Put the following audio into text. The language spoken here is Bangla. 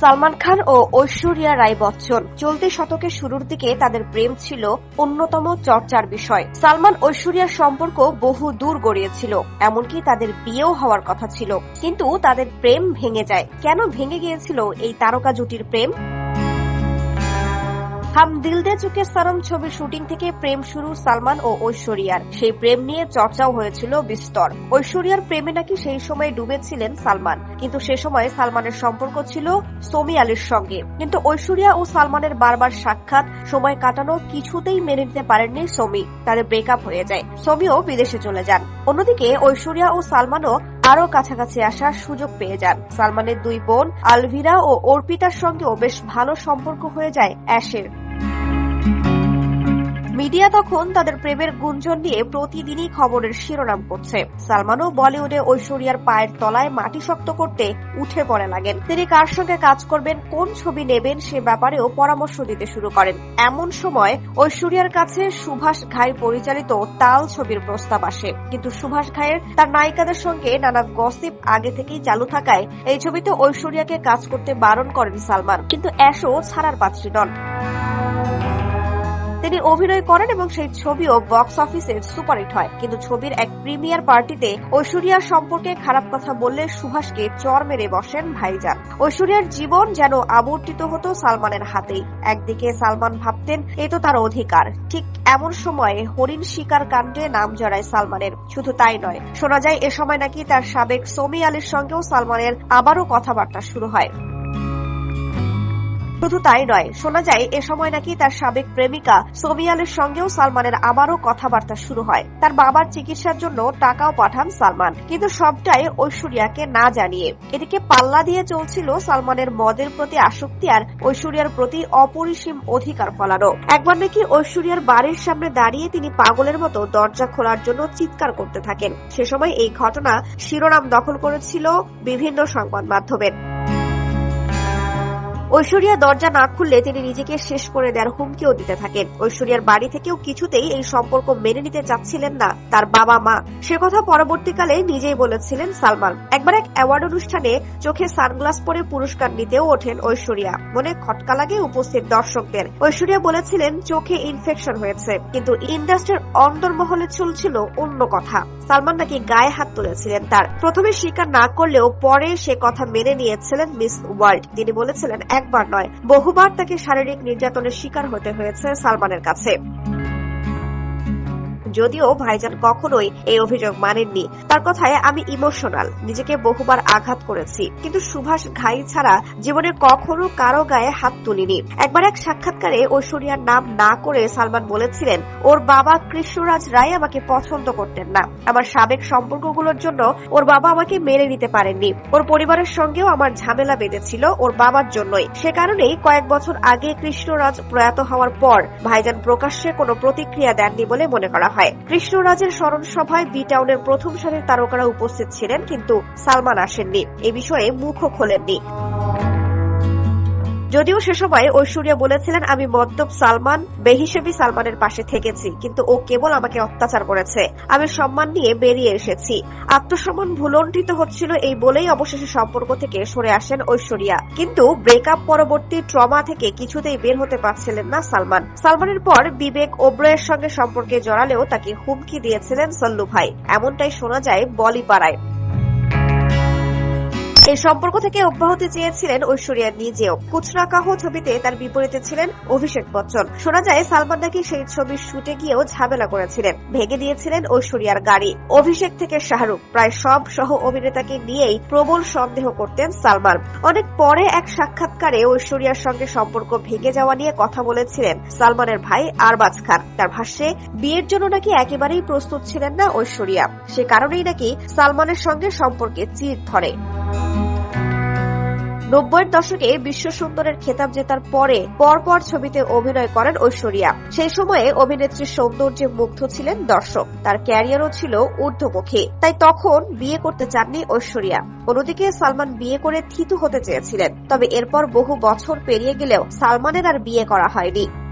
সালমান খান ও ঐশ্বরিয়া রায় বচ্চন। চলতি শতকের শুরুর দিকে তাদের প্রেম ছিল অন্যতম চর্চার বিষয়। সালমান ঐশ্বরিয়ার সম্পর্ক বহু দূর গড়িয়েছিল, এমনকি তাদের বিয়েও হওয়ার কথা ছিল। কিন্তু তাদের প্রেম ভেঙে যায়। কেন ভেঙে গিয়েছিল এই তারকা জুটির প্রেম? হাম দিল দে চুকে সরম ছবির শুটিং থেকে প্রেম শুরু সালমান ও ঐশ্বরিয়ার। সেই প্রেম নিয়ে চর্চাও হয়েছিল বিস্তর। ঐশ্বরিয়ার প্রেমে নাকি সেই সময় ডুবেছিলেন সালমান। কিন্তু সে সময় সালমানের সম্পর্ক ছিল সোমি আলীর সঙ্গে। কিন্তু ঐশ্বরিয়া ও সালমানের বারবার সাক্ষাৎ সময় কাটানো কিছুতেই মেনে নিতে পারেননি সোমি। তাদের ব্রেকআপ হয়ে যায়। সোমিও বিদেশে চলে যান। অন্যদিকে ঐশ্বরিয়া ও সালমানও আরও কাছাকাছি আসার সুযোগ পেয়ে যান। সালমানের দুই বোন আলভিরা ও অর্পিতার সঙ্গেও বেশ ভালো সম্পর্ক হয়ে যায় অ্যাশের। মিডিয়া তখন তাদের প্রেমের গুঞ্জন নিয়ে প্রতিদিনই খবরের শিরোনাম করছে। সালমানও বলিউডে ঐশ্বরিয়ার পায়ের তলায় মাটি শক্ত করতে উঠে পড়ে লাগেন। তিনি কার সঙ্গে কাজ করবেন, কোন ছবি নেবেন সে ব্যাপারেও পরামর্শ দিতে শুরু করেন। এমন সময় ঐশ্বরিয়ার কাছে সুভাষ ঘাই পরিচালিত তাল ছবির প্রস্তাব আসে। কিন্তু সুভাষ ঘায়ের তার নায়িকাদের সঙ্গে নানা গসিপ আগে থেকেই চালু থাকায় এই ছবিতে ঐশ্বরিয়াকে কাজ করতে বারণ করেন সালমান। কিন্তু অ্যাশও ছাড়ার পাত্রী নন। তিনি অভিনয় করেন এবং সেই ছবিও বক্স অফিসে সুপারহিট হয়। কিন্তু ছবির এক প্রিমিয়ার পার্টিতে ঐশ্বরিয়ার সম্পর্কে খারাপ কথা বললে সুভাষকে চর মেরে বসেন ভাইজান। ঐশ্বরিয়ার জীবন যেন আবর্তিত হতো সালমানের হাতেই। একদিকে সালমান ভাবতেন, এ তো তার অধিকার। ঠিক এমন সময়ে হরিণ শিকার কাণ্ডে নাম জড়ায় সালমানের। শুধু তাই নয়, শোনা যায় এ সময় নাকি তার সাবেক সোমি আলীর সঙ্গেও সালমানের আবারও কথাবার্তা শুরু হয়। শুধু তাই নয়, শোনা যায় এ সময় নাকি তার সাবেক প্রেমিকা সোমিয়ালের সঙ্গেও সালমানের আবারও কথাবার্তা শুরু হয়। তার বাবার চিকিৎসার জন্য টাকাও পাঠান সালমান। কিন্তু সবটাই ঐশ্বরিয়াকে না জানিয়ে। এদিকে পাল্লা দিয়ে চলছিল সালমানের মদের প্রতি আসক্তি আর ঐশ্বরিয়ার প্রতি অপরিসীম অধিকার ফলানো। একবার নাকি ঐশ্বরিয়ার বাড়ির সামনে দাঁড়িয়ে তিনি পাগলের মতো দরজা খোলার জন্য চিৎকার করতে থাকেন। সে সময় এই ঘটনা শিরোনাম দখল করেছিল বিভিন্ন সংবাদ মাধ্যমের। ঐশ্বরিয়া দরজা না খুললে তিনি নিজেকে শেষ করে দেওয়ার হুমকিও দিতে থাকেন। ঐশ্বরিয়ার বাড়ি থেকেও কিছুতেই এই সম্পর্ক মেনে নিতে চাচ্ছিলেন না তার বাবা মা। সে কথা পরবর্তীকালে নিজেই বলেছিলেন সালমান। একবার এক অ্যাওয়ার্ড অনুষ্ঠানে চোখে সানগ্লাস পরে পুরস্কার নিতেও ওঠেন ঐশ্বরিয়া। মনে খটকা লাগে উপস্থিত দর্শকদের। ঐশ্বরিয়া বলেছিলেন, চোখে ইনফেকশন হয়েছে। কিন্তু ইন্ডাস্ট্রির অন্তর্মহলে চলছিল অন্য কথা। সালমান নাকি গায়ে হাত তুলেছিলেন তার। প্রথমে স্বীকার না করলেও পরে সে কথা মেনে নিয়েছিলেন মিস ওয়ার্ল্ড। তিনি বলেছিলেন, একবার নয়, বহুবার তাকে শারীরিক নির্যাতনের শিকার হতে হয়েছে সালমানের কাছে। যদিও ভাইজান কখনোই এই অভিযোগ মানেননি। তার কথায় আমি ইমোশনাল নিজেকে বহুবার আঘাত করেছি। কিন্তু সুভাষ ঘাই ছাড়া জীবনে কখনো কারও গায়ে হাত তুলিনি। একবার এক সাক্ষাৎকারে ঐশ্বরিয়ার নাম না করে সালমান বলেছিলেন, ওর বাবা কৃষ্ণরাজ রায় আমাকে পছন্দ করতেন না। আমার সাবেক সম্পর্কগুলোর জন্য ওর বাবা আমাকে মেনে নিতে পারেননি। ওর পরিবারের সঙ্গেও আমার ঝামেলা বেঁধেছিল ওর বাবার জন্যই। সে কারণেই কয়েক বছর আগে কৃষ্ণরাজ প্রয়াত হওয়ার পর ভাইজান প্রকাশ্যে কোনো প্রতিক্রিয়া দেননি বলে মনে করা হয়। কৃষ্ণরাজের স্মরণ সভায় বি টাউনের প্রথম সারির তারকারা উপস্থিত ছিলেন, কিন্তু সালমান আসেননি। এ বিষয়ে মুখও খোলেননি। যদিও সে সময় ঐশ্বরিয়া বলেছিলেন, আমি মদ্যপ সালমান, বেহিসেবি সালমানের পাশে থেকেছি, কিন্তু ও কেবল আমাকে অত্যাচার করেছে। আমি সম্মান নিয়ে বেরিয়ে এসেছি। আত্মসম্মান ভুলণ্ঠিত হচ্ছিল এই বলেই অবশেষে সম্পর্ক থেকে সরে আসেন ঐশ্বরিয়া। কিন্তু ব্রেকআপ পরবর্তী ট্রমা থেকে কিছুতেই বের হতে পারছিলেন না সালমান। সালমানের পর বিবেক ওব্রয়ের সঙ্গে সম্পর্কে জড়ালেও তাকে হুমকি দিয়েছিলেন সল্লু ভাই। এমনটাই শোনা যায় বলিপাড়ায়। এই সম্পর্ক থেকে অব্যাহতি চেয়েছিলেন ঐশ্বরিয়া নিজেও। কুচনা কাহ ছবিতে তার বিপরীতে ছিলেন অভিষেক বচ্চন। শোনা যায়, সালমান নাকি সেই ছবির শুটে গিয়েও ঝামেলা করেছিলেন। ভেঙে দিয়েছিলেন ঐশ্বরিয়ার গাড়ি। অভিষেক থেকে শাহরুখ। প্রায় সব সহ অভিনেতাকে নিয়েই প্রবল সন্দেহ করতেন সালমান। অনেক পরে এক সাক্ষাৎকারে ঐশ্বরিয়ার সঙ্গে সম্পর্ক ভেঙে যাওয়া নিয়ে কথা বলেছিলেন সালমানের ভাই আরবাজ খান। তার ভাষ্যে, বিয়ের জন্য নাকি একেবারেই প্রস্তুত ছিলেন না ঐশ্বরিয়া। সে কারণেই নাকি সালমানের সঙ্গে সম্পর্কে চির ধরে। নব্বইয়ের দশকে বিশ্ব সুন্দরের খেতাব জেতার পরে পরপর ছবিতে অভিনয় করেন ঐশ্বরিয়া। সেই সময়ে অভিনেত্রীর সৌন্দর্যে মুগ্ধ ছিলেন দর্শক। তার ক্যারিয়ারও ছিল ঊর্ধ্বমুখী। তাই তখন বিয়ে করতে চাননি ঐশ্বরিয়া। অন্যদিকে সালমান বিয়ে করে থিতু হতে চেয়েছিলেন। তবে এরপর বহু বছর পেরিয়ে গেলেও সালমানের আর বিয়ে করা হয়নি।